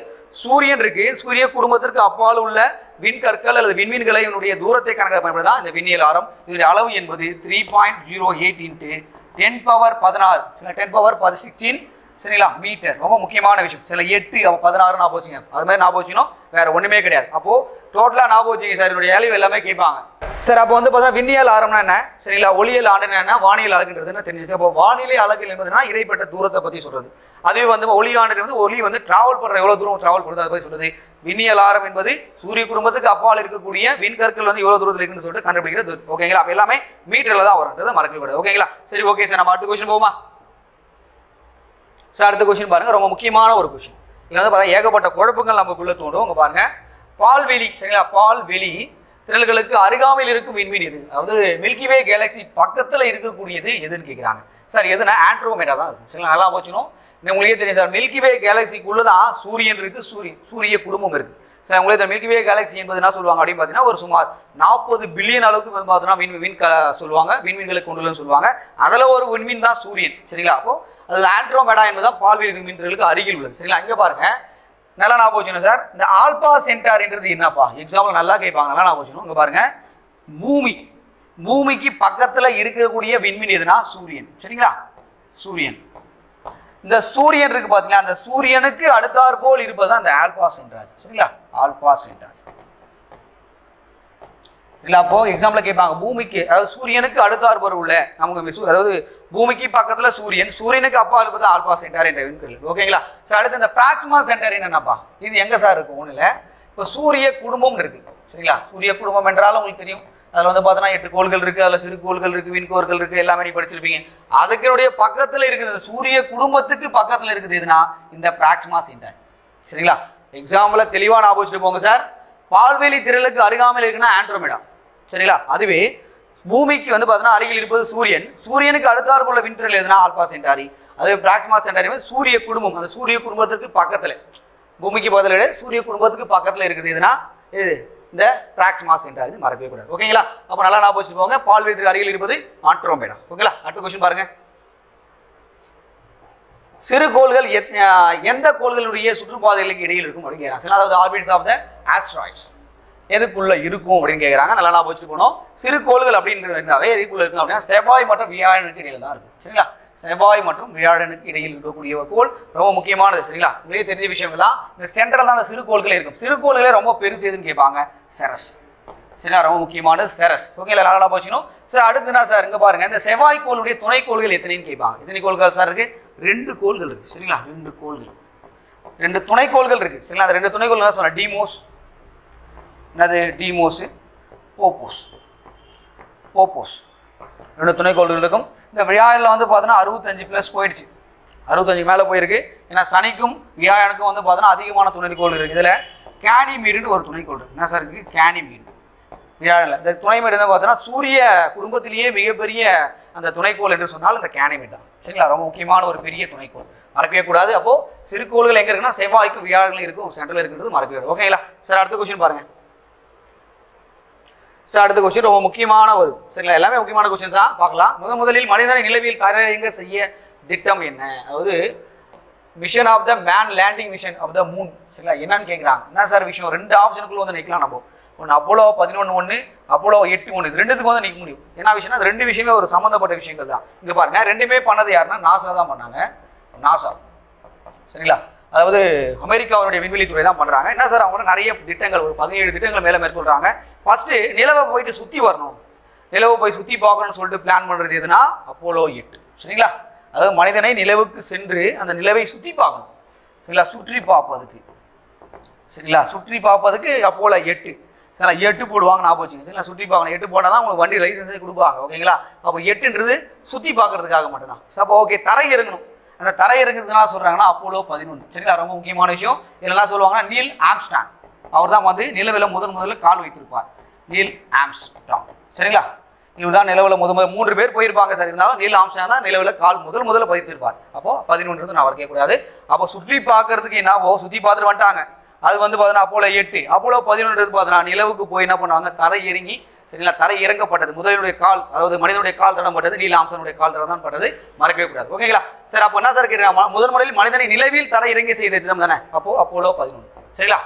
சூரியன் இருக்குது சூரிய குடும்பத்திற்கு அப்பால் உள்ள விண்கற்கள் அல்லது விண்மீன்களை என்னுடைய தூரத்தை கணக்கிட பயன்படுது தான் இந்த விண்ணியல் ஆரம். இதனுடைய அளவு என்பது three point zero eight into ten power பதினாறு. டென் பவர் பது சிக்ஸ்டீன் சரிங்களா? மீட்டர். ரொம்ப முக்கியமான விஷயம். சில எட்டு அப்போ பதினாறு ஞாபகம் வச்சுங்க அது மாதிரி ஞாபகம் வச்சுக்கணும் வேற ஒன்றுமே கிடையாது. அப்போ டோட்டலாக ஞாபகம் வச்சுங்க சார் என்னுடைய வேல்யூ எல்லாமே கேட்பாங்க. சார் அப்போ வந்து பார்த்தீங்கன்னா விண்ணியல் ஆரம்னா என்ன? சரிங்களா? ஒளியல் ஆண்டுனா என்ன? வானியல் அழகுன்றதுன்னு தெரிஞ்சிச்சு. அப்போ வானிலை அழகு என்பதுனா இடைப்பட்ட தூரத்தை பற்றி சொல்றது. அதுவே வந்து ஒளி ஆண்டு வந்து ஒளி வந்து டிராவல் பண்ணுற எவ்வளோ தூரம் டிராவல் பண்ணுறது அதை பற்றி சொல்றது. விண்ணியல் ஆரம் என்பது சூரிய குடும்பத்துக்கு அப்பால் இருக்கக்கூடிய விண்கற்கள் வந்து எவ்வளோ தூரத்தில் இருக்குன்னு சொல்லிட்டு கண்டுபிடிக்கிறது. ஓகேங்களா? அப்போ எல்லாமே மீட்டரில் தான் வரும்ன்றதை மறக்கவே கூடாது. ஓகேங்களா? சரி ஓகே சார் நம்ம அடுத்த கொஸ்டின் போமா சார் அடுத்த கொஷின் பாருங்கள் ரொம்ப முக்கியமான ஒரு கொஷின் இதில் வந்து பார்த்தா ஏகப்பட்ட குழப்பங்கள் நமக்குள்ள தோண்டும் உங்க பாருங்கள் பால்வெளி சரிங்களா? பால்வெளி திரள்களுக்கு அருகாமையில் இருக்கும் விண்மீன் எது? அதாவது மில்கிவே கேலக்சி கேலக்ஸி பக்கத்தில் இருக்கக்கூடியது எதுன்னு கேட்குறாங்க சார் எதுனா ஆண்ட்ரோமேடா தான் இருக்கும். சரிங்களா? நல்லா போச்சுனோம் உங்களுக்கே தெரியும் சார் மில்கிவே கேலக்சிக்குள்ளே தான் சூரியன் இருக்குது சூரியன் சூரிய குடும்பம் இருக்குது சார் உங்களுக்கு இந்த மில்கிவே கேலக்சி கேலக்ஸி என்பது என்ன சொல்லுவாங்க அப்படின்னு பார்த்தீங்கன்னா ஒரு சுமார் நாற்பது பில்லியன் அளவுக்கு வந்து பார்த்தோன்னா மின் விண் க சொல்லுவாங்க விண்மீன்களை கொண்டுள்ளன்னு சொல்லுவாங்க. அதில் ஒரு விண்மீன் தான் சூரியன். சரிங்களா? அப்போ அதில் ஆண்ட்ரோமேடா என்பதுதான் பால்வெளி மீன்களுக்கு அருகில் உள்ளது. சரிங்களா? அங்கே பாருங்க. நல்லா நான் வச்சுக்கணும் சார். இந்த ஆல்பா சென்டார்ன்றது என்னப்பா? எக்ஸாம்பிள் நல்லா கேட்பாங்க. நல்லா நான் வச்சுக்கணும். இங்கே பாருங்க. பூமி. பூமிக்கு பக்கத்தில் இருக்கக்கூடிய விண்மீன் எதுனா? சூரியன். சரிங்களா? சூரியன். இந்த சூரியன் இருக்கு பார்த்தீங்களா அந்த சூரியனுக்கு அடுத்தாற்போல் இருப்பது தான் இந்த ஆல்பா சென்டார் சரிங்களா? ஆல்பா சென்டார் இல்லை அப்போது எக்ஸாம்பிள் கேட்பாங்க பூமிக்கு அதாவது சூரியனுக்கு அடுத்தாற்போல் உள்ள நமக்கு மிஸ் அதாவது பூமிக்கு பக்கத்தில் சூரியன் சூரியனுக்கு அப்பா இருப்பது ஆல்பா சென்டர் என்ற விண்கல். ஓகேங்களா ஸோ அடுத்து இந்த பிராக்ஸ்மா சென்டர் என்னென்னப்பா? இது எங்கே சார் இருக்கும் ஒன்றும் இப்போ சூரிய குடும்பம் இருக்குது சரிங்களா? சூரிய குடும்பம் என்றாலும் உங்களுக்கு தெரியும். அதில் வந்து பார்த்தோன்னா எட்டு கோள்கள் இருக்குது அதில் சிறு கோள்கள் இருக்குது விண்கோள்கள் இருக்குது எல்லாமே நீ படிச்சிருப்பீங்க. அதுக்கினுடைய பக்கத்தில் இருக்குது சூரிய குடும்பத்துக்கு பக்கத்தில் இருக்குது எதுனா? இந்த பிராக்ஸ்மா சென்டர் சரிங்களா? எக்ஸாம்பிள் தெளிவாக ஞாபகம் போங்க சார் பால்வெளி திரளுக்கு அருகாமையில் இருக்குன்னா ஆண்ட்ரோமேடா சரிங்களா? அதுவே பூமிக்கு வந்து பார்த்தோன்னா அருகில் இருப்பது சூரியன். சூரியனுக்கு அடுத்தாறு போல விண்திரள் எதுனா? Alpha centauri. அதுவே பிராக்ஸ்மா சென்டாரி வந்து சூரிய குடும்பம். அந்த சூரிய குடும்பத்திற்கு பக்கத்தில். பூமிக்கு பக்கத்தில் சூரிய குடும்பத்துக்கு பக்கத்தில் இருக்குது எதுனா? இது இந்த பிராக்ஸ் சென்டாரி மறக்கவே கூடாது. ஓகேங்களா? அப்போ நல்லா ஞாபகம் வச்சுக்கோங்க. பால்வேத்திற்கு அருகில் இருப்பது ஆண்ட்ரோமேடா. ஓகேங்களா? அடுத்த கொஸ்டின் பாருங்க. சிறு கோள்கள் எத்- எந்த கோள்களுடைய சுற்றுப்பாதைகளுக்கு இடையில் இருக்கும்? அப்படிங்கிறாங்க. அதாவது ஆர்பிட்ஸ் ஆஃப் த ஆஸ்ட்ராய்ட்ஸ். எதுக்குள்ள இருக்கும் அப்படின்னு கேட்குறாங்க நல்லா நான் வச்சுக்கணும் சிறு கோள்கள் அப்படின்றதாவே எதுக்குள்ள இருக்கும் அப்படின்னா செவ்வாய் மற்றும் வியாழனுக்கு இடையில தான் இருக்கும் சரிங்களா? செவ்வாய் மற்றும் வியாழனுக்கு இடையில் இருக்கக்கூடிய ஒரு கோள் ரொம்ப முக்கியமானது. சரிங்களா? உங்களுக்கு தெரிஞ்ச விஷயம் எல்லாம் இந்த சென்டரில் தான் அந்த சிறு கோள்களே இருக்கும். சிறு கோள்களே ரொம்ப பெருசு எதுன்னு கேட்பாங்க? செரஸ். சரிங்களா? ரொம்ப முக்கியமானது செரஸ். ஓகேங்களா நல்லா போச்சுக்கணும் சார் அடுத்து என்ன சார்? இங்க பாருங்க. இந்த செவ்வாய் கோளுடைய துணை கோள்கள் எத்தனைன்னு கேட்பாங்க. எத்தனை கோள்கள் சார் இருக்கு? ரெண்டு கோள்கள் இருக்கு. சரிங்களா? ரெண்டு கோள்கள். ரெண்டு துணைக்கோள்கள் இருக்கு. சரிங்களா? அந்த ரெண்டு துணைக்கோள் என்ன சொன்ன? டிமோஸ் என்னது டிமோஸு போப்போஸ் போப்போஸ் ரெண்டு துணைக்கோள்கள் இருக்கும். இந்த வியாழனில் வந்து பார்த்தோன்னா அறுபத்தஞ்சு ப்ளஸ் போயிடுச்சு. அறுபத்தஞ்சு மேலே போயிருக்கு. ஏன்னா சனிக்கும் வியாழனுக்கும் வந்து பார்த்தோன்னா அதிகமான துணை கோள் இருக்குது இதில் கேனிமீடுன்னு ஒரு துணை கோள் என்ன சார் இருக்குது கேனிமீடு வியாழனில். இந்த துணைமீடு என்ன பார்த்தோன்னா சூரிய குடும்பத்திலேயே மிகப்பெரிய அந்த துணைக்கோள் என்று சொன்னால் இந்த கேனிமேட் தான். சரிங்களா? ரொம்ப முக்கியமான ஒரு பெரிய துணைக்கோள் மறக்கவே கூடாது. அப்போது சிறுகோள்கள் எங்கே இருக்குன்னா செவ்வாய்க்கும் வியாழனும் இருக்கும். சென்ட்ரல் இருக்கிறது மறக்கவே ஓகேங்களா சார் அடுத்த கொஸ்டின் பாருங்க. சார் அடுத்த கொஸ்டின் ரொம்ப முக்கியமான ஒரு சரிங்களா? எல்லாமே முக்கியமான கொஸ்டின் தான். பார்க்கலாம். முதன் முதலில் மனிதனை நிலவியல் கரையங்க செய்ய திட்டம் என்ன? அதாவது mission of the man landing mission of the moon சரிங்களா? என்னன்னு கேட்குறாங்க என்ன சார் விஷயம்? ரெண்டு ஆப்ஷனுக்குள்ள வந்து நிற்கலாம் நம்ம ஒன்று அப்போலோ பதினொன்று ஒன்று அப்போலோ எட்டு ஒன்று இது ரெண்டுத்துக்கு வந்து நிற்க முடியும். என்ன விஷயம்னா அது ரெண்டு விஷயமே ஒரு சம்மந்தப்பட்ட விஷயங்கள் தான். இங்கே பாருங்கள் ரெண்டுமே பண்ணது யாருன்னா நாசா தான் பண்ணாங்க. நாசா சரிங்களா? அதாவது அமெரிக்காவுடைய விண்வெளி துறை தான் பண்ணுறாங்க என்ன சார் அவங்களும் நிறைய திட்டங்கள் ஒரு பதினேழு திட்டங்கள் மேலே மேற்கொள்கிறாங்க ஃபஸ்ட்டு நிலவை போயிட்டு சுற்றி வரணும். நிலவை போய் சுற்றி பார்க்கணும்னு சொல்லிட்டு பிளான் பண்ணுறது எதுனா அப்போலோ எட்டு. சரிங்களா? அதாவது மனிதனை நிலவுக்கு சென்று அந்த நிலவை சுற்றி பார்க்கணும். சரிங்களா? சுற்றி பார்ப்பதுக்கு. சரிங்களா? சுற்றி பார்ப்பதுக்கு அப்போலோ எட்டு. சரிங்களா? எட்டு போடுவாங்க நான் போச்சுங்க சரிங்களா? சுற்றி பார்க்கணும். எட்டு போட்டால் தான் உங்களுக்கு வண்டி லைசன்ஸே கொடுப்பாங்க. ஓகேங்களா? அப்போ எட்டுன்றது சுற்றி பார்க்கறதுக்காக மட்டும்தான். அப்போ ஓகே தரை இறங்கணும். அந்த தரை இருக்கிறதுனால சொல்கிறாங்கன்னா அப்போலோ பதினொன்று சரிங்களா? ரொம்ப முக்கியமான விஷயம். இதெல்லாம் சொல்லுவாங்கன்னா நீல் ஆம்ஸ்டாங். அவர் தான் வந்து நிலவில் முதன் முதல்ல கால் வைத்திருப்பார். Neil Armstrong. சரிங்களா? இவர் தான் நிலவில் முத முதல் மூன்று பேர் போயிருப்பாங்க சார். இருந்தாலும் நீல் ஆம்ஸ்டாங் தான் நிலவில் கால் முதல் முதல்ல பதித்திருப்பார். அப்போ பதினொன்று நான் அவர் அப்போ சுற்றி பார்க்கறதுக்கு என்னவோ சுற்றி பார்த்துட்டு வந்துட்டாங்க. அது வந்து பார்த்தீங்கன்னா அப்போலோ எட்டு அப்போலோ பதினொன்று பார்த்தீங்கன்னா நிலவுக்கு போய் என்ன பண்ணுவாங்க? தரை இறங்கி சரிங்களா தரை இறங்கப்பட்டது. முதலினுடைய கால் அதாவது மனிதனுடைய கால் தடம் பட்டது நீல ஆம்சனுடைய கால் தடம் தான் பட்டது. மறக்கவே கூடாது. ஓகேங்களா சார் அப்போ என்ன சார் கேட்டாங்க முதல் முறையில் மனிதனை நிலவில் தரை இறங்கி செய்த திட்டம் தானே? அப்போ அப்போலோ பதினொன்று. சரிங்களா?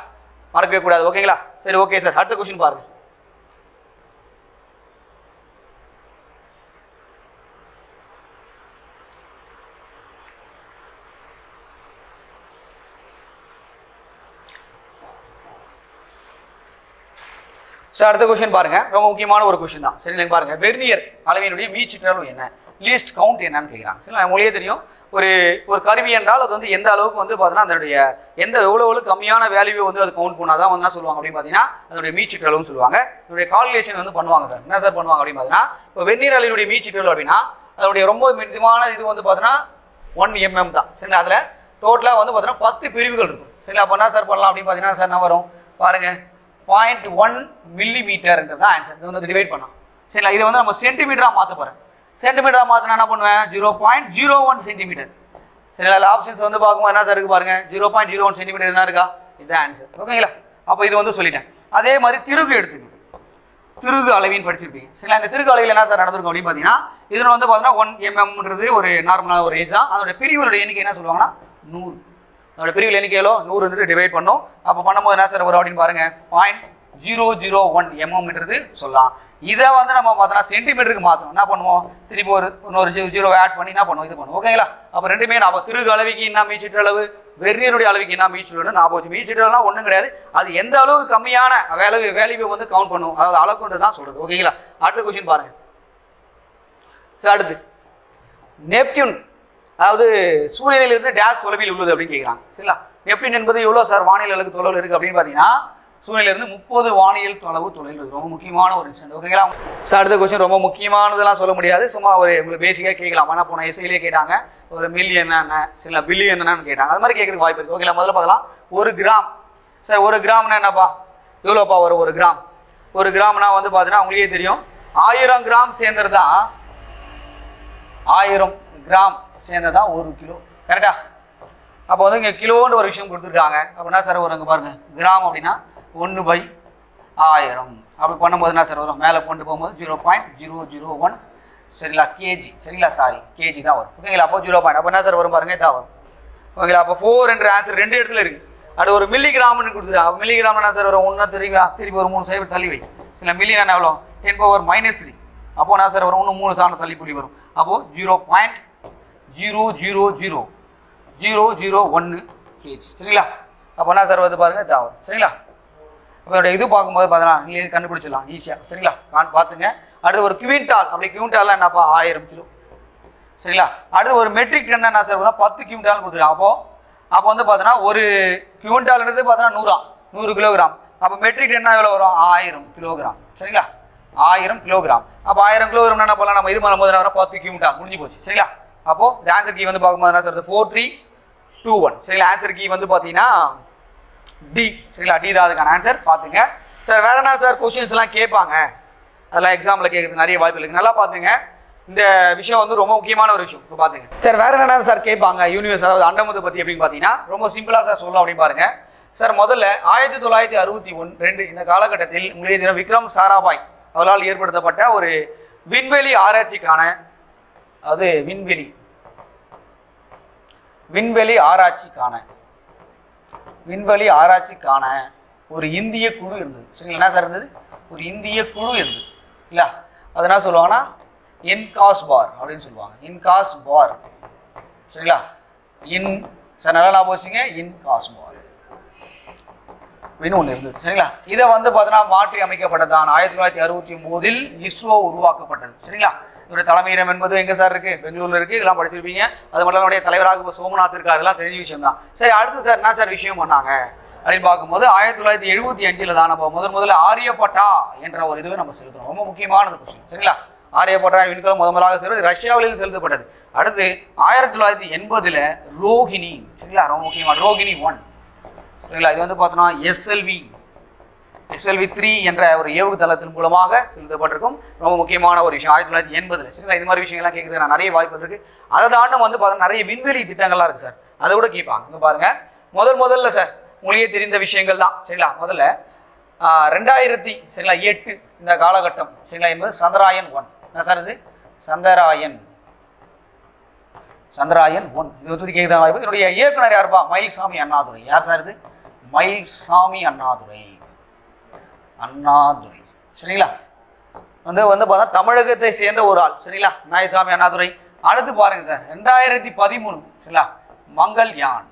மறக்கவே கூடாது. ஓகேங்களா சரி ஓகே சார் அடுத்த கொஸ்டின் பாருங்க. ஸோ அடுத்த கொஸ்டின் பாருங்க. ரொம்ப முக்கியமான ஒரு கொஸ்டின் தான். சரி நீங்க பாருங்க. வெர்னியர் அளவினுடைய மீச்சிற்றளவு என்ன? லீஸ்ட் கவுண்ட் என்னன்னு கேட்குறாங்க சரி உங்களுக்கே தெரியும். ஒரு ஒரு கருவி என்றால் அது வந்து எந்த அளவுக்கு வந்து பார்த்தீங்கன்னா அதனுடைய எந்த எவ்வளோ கம்மியான வேல்யூ வந்து அது கவுண்ட் பண்ணால் தான் வந்து என்ன சொல்லுவாங்க அப்படின்னு பார்த்தீங்கன்னா அதனுடைய மீச்சிற்றளவுன்னு சொல்லுவாங்க. இதனுடைய கால்குலேஷன் வந்து பண்ணுவாங்க சார். என்ன சார் பண்ணுவாங்க அப்படின்னு பார்த்தீங்கன்னா இப்போ வெந்நீர் அளவினுடைய மீச்சிற்றளவு அப்படின்னா அதனுடைய ரொம்ப மிதமான இது வந்து பார்த்தீங்கன்னா ஒன் எம்எம் தான். சரிங்களா? அதில் டோட்டலாக வந்து பார்த்தீங்கன்னா பத்து பிரிவுகள் இருக்கும். சரிங்களா? அப்போ என்ன சார் பண்ணலாம் அப்படின்னு பார்த்தீங்கன்னா சார் என்ன வரும்? பாருங்கள் பாயிண்ட் ஒன் மில்லி மீட்டர்ன்றது தான் ஆன்சர் இது வந்து டிவைட் பண்ணோம் சரிங்களா? இதை வந்து நம்ம சென்டிமீட்டராக மாற்ற போகிறேன் சென்டிமீட்டராக மாற்றினா என்ன பண்ணுவேன்? Zero point zero one centimeter சரிங்களா? அதில் ஆப்ஷன்ஸ் வந்து பார்க்கும்போது என்ன சார் இருக்கு பாருங்க? Zero point zero one centimeter என்ன இருக்கா? இதுதான் ஆன்சர் ஓகேங்களா அப்போ இது வந்து சொல்லிட்டேன். அதே மாதிரி திருகு எடுத்துக்கணும் திருகு அளவின்னு படிச்சிருப்பீங்க. சரிங்களா? இந்த திருகு அளவில் என்ன சார் நடந்திருக்கும் அப்படின்னு பார்த்தீங்கன்னா இதில் வந்து பார்த்தீங்கன்னா ஒன் எம்எம்ன்றது ஒரு நார்மலான ஒரு ஏஜ் தான். அதோட பிரிவுகளுடைய எண்ணிக்கை என்ன சொல்லுவாங்கன்னா நூறு. அதோட பிரிவில் எண்ணிக்கையிலோ நூறு வந்துட்டு டிவைட் பண்ணும். அப்போ பண்ணும்போது என்ன சார் வரும் அப்படின்னு பாருங்க. பாயிண்ட் ஜீரோ ஜீரோ ஒன் எம்எம்ன்றது சொல்லலாம். இதை வந்து நம்ம பார்த்தோன்னா சென்டிமீட்டருக்கு மாற்றணும் என்ன பண்ணுவோம்? திருப்பி ஒரு இன்னொரு ஜீரோ ஜீரோ ஆட் பண்ணி என்ன பண்ணுவோம்? இது பண்ணுவோம். ஓகேங்களா அப்போ ரெண்டுமே நான் திருகு அளவுக்கு என்ன மீச்சிட்டு அளவு? வெர்னியருடைய அளவுக்கு என்ன மீச்சிட்டு நான் போச்சு. மீச்சிட்டுலாம் ஒன்றும் கிடையாது. அது எந்த அளவுக்கு கம்மியான வேலை வேல்யூவை வந்து கவுண்ட் பண்ணும்? அதாவது அளவுன்றது தான் சொல்கிறது ஓகேங்களா அடுத்த கொஸ்டின் பாருங்க. சார் அடுத்து. நெப்டியூன் அதாவது சூரியனிலிருந்து டேஸ் தொலைவில் உள்ளது அப்படின்னு கேட்குறாங்க சரிங்களா? எப்படி என்பது எவ்வளோ சார் வானியல் அளவுக்கு தொலைவில் இருக்குது அப்படின்னு பார்த்தீங்கன்னா சூரியனிலிருந்து முப்பது வானியல் தொலைவு தொலைவில் இருக்குது ரொம்ப முக்கியமான ஒரு இன்சிடென்ட் ஓகேங்களா? சார் அடுத்த கொஸ்டின் ரொம்ப முக்கியமானதெல்லாம் சொல்ல முடியாது. சும்மா ஒரு உங்களுக்கு பேசிக்காக கேட்கலாம். ஆனால் போன எஸ்ஐலே கேட்டாங்க. ஒரு மில்லியன் என்ன சில பில்லியன் என்னன்னு கேட்டாங்க. அது மாதிரி கேட்குறது வாய்ப்பு இருக்குது ஓகேங்களா? முதல்ல பார்க்கலாம். ஒரு கிராம் சார் ஒரு கிராம்னா என்னப்பா? எவ்வளோப்பா வரும் ஒரு கிராம் ஒரு கிராம்னா வந்து பார்த்தீங்கன்னா உங்களுக்கே தெரியும். ஆயிரம் கிராம் சேர்ந்தது தான் ஆயிரம் கிராம் சேர்ந்ததான் ஒரு கிலோ. கரெக்டா அப்போ வந்து இங்கே கிலோன்னு ஒரு விஷயம் கொடுத்துருக்காங்க. அப்படின்னா சார் ஒரு அங்கே பாருங்கள் கிராம் அப்படின்னா ஒன்று பை ஆயிரம். அப்படி பண்ணும்போது என்ன சார் வரும்? மேலே கொண்டு போகும்போது zero point zero zero one சரிங்களா? கேஜி சரிங்களா? சாரி கேஜி தான் வரும். ஓகேங்களா அப்போ ஜீரோ பாயிண்ட் அப்போ என்ன சார் வரும் பாருங்கள் இதான் வரும். ஓகேங்களா அப்போ ஃபோர் என்ற ஆன்சர் ரெண்டு இடத்துல இருக்குது அது ஒரு மில்லிகிராம்னு கொடுத்துரு. அப்போ மில்லிகிராம் என்ன சார் வரும்? ஒன்று திரும்பி திருப்பி ஒரு மூணு சைடு தள்ளி வை. சில மில்லியன் எவ்வளோ டென் பவர் மைனஸ் த்ரீ அப்போ என்ன சார் வரும்? இன்னும் மூணு சாணம் தள்ளி புள்ளி வரும். அப்போது zero point zero zero zero. Zero zero ஒன்று கேஜி சரிங்களா? அப்போ என்ன சார் வந்து பாருங்கள் தாவரம் சரிங்களா? அப்போ இது பார்க்கும்போது பார்த்தீங்கன்னா நீங்களே இது கண்டுபிடிச்சிடலாம். ஈஸியாக சரிங்களா? கான் பார்த்துங்க. அடுத்து ஒரு கிவிண்டால் அப்படி கிவிண்டால் என்னப்பா? ஆயிரம் கிலோ சரிங்களா? அடுத்து ஒரு மெட்ரிக் டன் என்ன சார் பத்து கிவிண்டால் கொடுத்துருக்கோம் அப்போது அப்போ வந்து பார்த்தோன்னா ஒரு கிவிண்டால்ன்றது பார்த்தோன்னா நூறா. நூறு கிலோகிராம் அப்போ மெட்ரிக் டன்னா எவ்வளோ வரும்? ஆயிரம் கிலோகிராம் சரிங்களா? ஆயிரம் கிலோகிராம் அப்போ ஆயிரம் கிலோகிராம் என்ன பண்ணலாம்? நம்ம இது பண்ணும்போது என்ன வரும்? பத்து கிவிண்டால் முடிஞ்சு போச்சு. சரிங்களா? அப்போ இந்த ஆன்சர் கீ வந்து பார்க்கும்போது என்ன sir four three two one சரிங்களா? ஆன்சர் கீ வந்து பார்த்தீங்கன்னா டி சரிங்களா? டி தான் அதுக்கான ஆன்சர் பார்த்துங்க. சார் வேற என்ன சார் கொஷின்ஸ்லாம் கேட்பாங்க? அதெல்லாம் எக்ஸாமில் கேட்குறது நிறைய வாய்ப்பு இருக்குது நல்லா பார்த்துங்க. இந்த விஷயம் வந்து ரொம்ப முக்கியமான ஒரு விஷயம். இப்போ பார்த்துங்க. சார் வேற என்ன சார் கேட்பாங்க? யூனிவர்ஸ் அதாவது அண்டமுது பற்றி அப்படின்னு பார்த்தீங்கன்னா ரொம்ப சிம்பிளாக சார் சொல்லலாம் அப்படின்னு பாருங்க. சார் முதல்ல ஆயிரத்தி தொள்ளாயிரத்தி அறுபத்தி ஒன் ரெண்டு இந்த காலகட்டத்தில் உங்களுடைய தினம் விக்ரம் சாராபாய் அவரால் ஏற்படுத்தப்பட்ட ஒரு விண்வெளி ஆராய்ச்சிக்கான அது விண்வெளி. விண்வெளி ஆராய்ச்சிக்கான விண்வெளி ஆராய்ச்சிக்கான ஒரு இந்திய குழு இருந்தது. சரிங்களா? என்ன சார் இருந்தது? ஒரு இந்திய குழு இருந்தது. இல்லையா அது என்ன சொல்லுவாங்கன்னா இன்காஸ் பார் அப்படின்னு சொல்லுவாங்க. இன்காஸ் பார். சரிங்களா? இன் சார் நல்லா ஞாபகம் வச்சுங்க இன்காஸ் பார். அப்படின்னு ஒன்று இருந்தது. சரிங்களா? இதை வந்து பார்த்தீங்கன்னா மாற்றி அமைக்கப்பட்டதான் ஆயிரத்தி தொள்ளாயிரத்தி அறுபத்தி ஒம்போதில் இஸ்ரோ உருவாக்கப்பட்டது. சரிங்களா? இதோட தலைமையிடம் என்பது எங்கே சார் இருக்குது பெங்களூரில் இருக்குது இதெல்லாம் படிச்சிருப்பீங்க. அது மட்டும் நம்முடைய தலைவராக இப்போ சோமநாத் இருக்கார். அதெல்லாம் தெரிஞ்ச விஷயம் தான். சரி அடுத்து சார் என்ன சார் விஷயம் பண்ணாங்க? அப்படின்னு பார்க்கும்போது ஆயிரத்தி தொள்ளாயிரத்தி எழுபத்தி அஞ்சில் தான் நம்ம முதன் முதல்ல ஆரியப்பட்டா என்ற ஒரு இதுவை நம்ம செலுத்துறோம். ரொம்ப முக்கியமானது கொஸ்டின் சரிங்களா? ஆரியப்பட்டா விண்கலம் முத முதலாக செலுத்து ரஷ்யாவிலிருந்து செலுத்தப்பட்டது. அடுத்து ஆயிரத்தி தொள்ளாயிரத்தி எண்பதில் ரோஹிணி சரிங்களா? ரொம்ப முக்கியமான ரோஹிணி ஒன். சரிங்களா? இது வந்து பார்த்தோன்னா எஸ்எல்வி எஸ்எல்வி த்ரீ என்ற ஒரு ஏவுதளத்தின் மூலமாக செலுத்தப்பட்டிருக்கும். ரொம்ப முக்கியமான ஒரு விஷயம். ஆயிரத்தி தொள்ளாயிரத்தி எண்பதுல சரிங்களா இது மாதிரி விஷயங்கள்லாம் கேட்குறது நான் நிறைய வாய்ப்பு இருக்கு. அதை தாண்டும் வந்து பார்த்தா நிறைய விண்வெளி திட்டங்கள்லாம் இருக்கு சார். அதை கூட கேட்பாங்க. இங்கே பாருங்க. முதல் முதல்ல சார் மொழியே தெரிந்த விஷயங்கள் தான். சரிங்களா? முதல்ல ரெண்டாயிரத்தி சரிங்களா எட்டு இந்த காலகட்டம் சரிங்களா என்பது சந்திராயன் ஒன். என்ன சார் இது? சந்திராயன். சந்திராயன் ஒன். இது வந்து கேட்குற வாய்ப்பு இதனுடைய இயக்குனர் யாருப்பா? மயில்சாமி அண்ணாதுரை. யார் சார் இது? மயில்சாமி அண்ணாதுரை. அண்ணாதுரை. சரிங்களா? வந்து வந்து பார்த்தா தமிழகத்தை சேர்ந்த ஒரு ஆள். சரிங்களா? நாயசாமி அண்ணாதுரை. அடுத்து பாருங்க சார். ரெண்டாயிரத்தி பதிமூணு. சரிங்களா? மங்கள்யான்.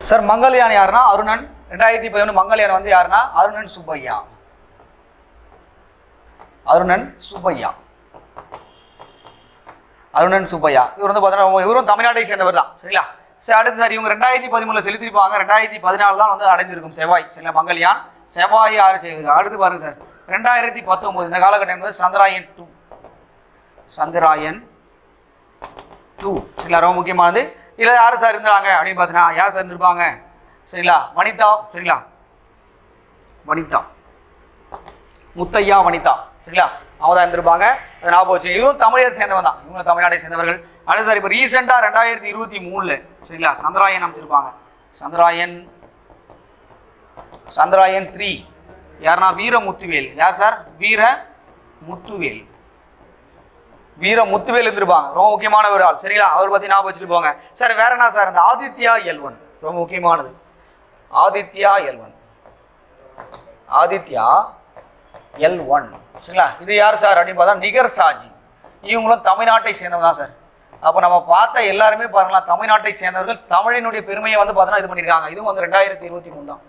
சார் மங்கள்யான் யாருன்னா? அருணன். ரெண்டாயிரத்தி பதிமூணு மங்கள்யான் வந்து யாருன்னா? அருணன் சுப்பையா. அருணன் சுப்பையா. அருணன் சுப்பையா. இவர் வந்து பார்த்தீங்கன்னா இவரும் தமிழ்நாட்டை சேர்ந்தவர் தான். சரிங்களா? சரி அடுத்து சார் இவங்க ரெண்டாயிரத்தி பதிமூணுல செலுத்திருப்பாங்க ரெண்டாயிரத்தி பதினாலு தான் வந்து அடைஞ்சிருக்கும் செவ்வாய். சில மங்கள்யான் செவ்வாய் ஆறு செய்யுது அடுத்து பாருங்க சார். ரெண்டாயிரத்தி பத்தொன்பது இந்த காலகட்டம் என்பது சந்திராயன் டூ சந்திராயன் டூ சரிங்களா ரொம்ப முக்கியமானது. இதில் யார் சார் இருந்தாங்க அப்படின்னு பார்த்தீங்கன்னா யார் சார் இருந்திருப்பாங்க? சரிங்களா வனிதா சரிங்களா? வனிதா. முத்தையா வனிதா. சரிங்களா அவங்க தான் இருந்திருப்பாங்க. அதை ஞாபகம் வச்சு இதுவும் தமிழர் சேர்ந்தவன் தான் இவங்க தமிழ்நாட்டை சேர்ந்தவர்கள். அடுத்து சார் இப்போ ரீசெண்டாக ரெண்டாயிரத்தி இருபத்தி மூணில் சரிங்களா? சந்திராயன் அமைச்சிருப்பாங்க. சந்திராயன் சந்திராயன் த்ரீ யாருன்னா வீர முத்துவேல் யார் சார்? வீர முத்துவேல் வீர முத்துவேல் இருந்திருப்பாங்க. ரொம்ப முக்கியமான ஒரு ஆள். சரிங்களா? அவர் பற்றி ஞாபகம் வச்சுட்டு போங்க. சார் வேற என்ன சார்? இந்த ஆதித்யா எல்வன். ரொம்ப முக்கியமானது. Aditya L one. Aditya L one சரிங்களா? இது யார் சார் அப்படின்னு பார்த்தா நிகர் சாஜி. இவங்களும் தமிழ்நாட்டை சேர்ந்தவங்க தான் சார். அப்போ நம்ம பார்த்த எல்லாருமே பாருங்களா தமிழ்நாட்டை சேர்ந்தவர்கள் தமிழினுடைய பெருமையை வந்து பார்த்தோன்னா இது பண்ணியிருக்காங்க. இதுவும் வந்து ரெண்டாயிரத்தி இருபத்தி மூணு தான்.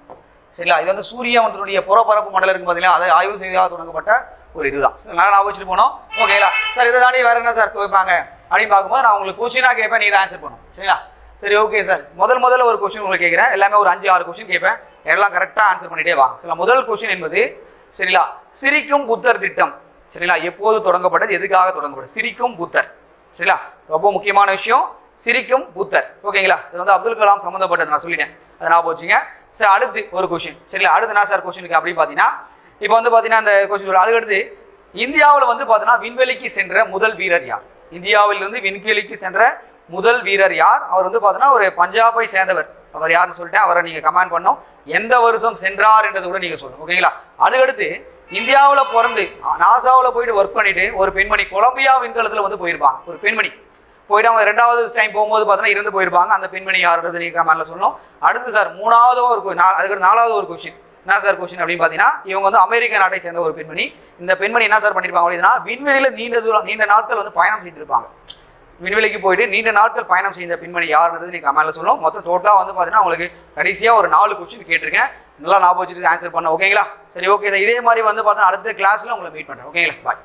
சரிங்களா? இது வந்து சூரிய மண்டலத்துடைய புறப்பரப்பு மண்டலம் இருக்கு பார்த்தீங்களா? அதை ஆய்வு செய்தாக தொடங்கப்பட்ட ஒரு இதுதான். நான் நான் வச்சுட்டு போனோம். ஓகேங்களா சார் இதை தாண்டி வேற என்ன சார் வைப்பாங்க அப்படின்னு பார்க்கும்போது நான் உங்களுக்கு கொஸ்டினாக கேட்பேன் நீ ஆன்சர் பண்ணும் சரிங்களா? சரி ஓகே சார் முதல் முதல்ல ஒரு கொஸ்டின் உங்களுக்கு கேட்குறேன். எல்லாமே ஒரு அஞ்சு ஆறு கொஸ்டின் கேட்பேன். எல்லாம் கரெக்டாக ஆன்சர் பண்ணிட்டே வா. சரிங்களா? முதல் கொஸ்டின் என்பது சரிங்களா? சிரிக்கும் புத்தர் திட்டம். சரிங்களா? எப்போது தொடங்கப்பட்டது? எதுக்காக தொடங்கப்பட்டது? சிரிக்கும் புத்தர். சரிங்களா? ரொம்ப முக்கியமான விஷயம் சிரிக்கும் புத்தர். ஓகேங்களா? இது வந்து அப்துல் கலாம் சம்மந்தப்பட்டது நான் சொல்லிட்டேன். அதை நான் போச்சுங்க சார் அடுத்து ஒரு கொஷின் சரிங்களா? அடுத்து என்ன சார் கொஸ்டினுக்கு அப்படின்னு பார்த்தீங்கன்னா இப்போ வந்து பார்த்தீங்கன்னா அந்த கொஸ்டின் சொல்ல அதுக்கடுத்து இந்தியாவில் வந்து பார்த்தீங்கன்னா விண்வெளிக்கு சென்ற முதல் வீரர் யார்? இந்தியாவிலிருந்து விண்வெளிக்கு சென்ற முதல் வீரர் யார்? அவர் வந்து பார்த்தீங்கன்னா ஒரு பஞ்சாபை சேர்ந்தவர். அவர் யாருன்னு சொல்லிட்டேன். அவரை நீங்கள் கமெண்ட் பண்ணோம் எந்த வருஷம் சென்றார் என்றதை கூட நீங்கள் சொல்லணும். ஓகேங்களா? அதுக்கடுத்து இந்தியாவில் பிறந்து நாசாவில் போயிட்டு ஒர்க் பண்ணிட்டு ஒரு பெண்மணி கொலம்பியா விண்கலத்தில் வந்து போயிருப்பாங்க. ஒரு பெண்மணி. போயிட்டு அவங்க ரெண்டாவது டைம் போகும்போது பார்த்தீங்கன்னா இருந்து போயிருப்பாங்க. அந்த பெண்மணி யாருன்றது நீங்கள் மேலே சொல்லணும். அடுத்து சார் மூணாவது ஒரு que- அதுக்கு நாலாவது ஒரு கொஸ்டின் என்ன சார் கொஸ்டின் அப்படின்னு பார்த்தீங்கன்னா இவங்க வந்து அமெரிக்க நாட்டை சேர்ந்த ஒரு பெண்மணி. இந்த பெண்மணி என்ன சார் பண்ணியிருப்பாங்க அப்படின்னா விண்வெளியில் நீண்ட தூரம் நீண்ட நாட்கள் வந்து பயணம் செய்திருப்பாங்க. விண்வெளிக்கு போயிட்டு நீண்ட நாட்கள் பயணம் செய்த பின்மணி யாருன்றது நீங்கள் கமெண்ட்ல சொல்லணும். மொத்தம் டோட்டலாக வந்து பார்த்தீங்கன்னா உங்களுக்கு கடைசியாக ஒரு நாலு கொஸ்டின் கேட்டிருக்கேன். நல்லா ஞாபகம் வச்சுட்டு ஆன்சர் பண்ண. ஓகேங்களா சரி ஓகே சார் இதே மாதிரி வந்து பார்த்தீங்கன்னா அடுத்த கிளாஸில் உங்களை மீட் பண்ணுறேன் ஓகேங்களா பாய்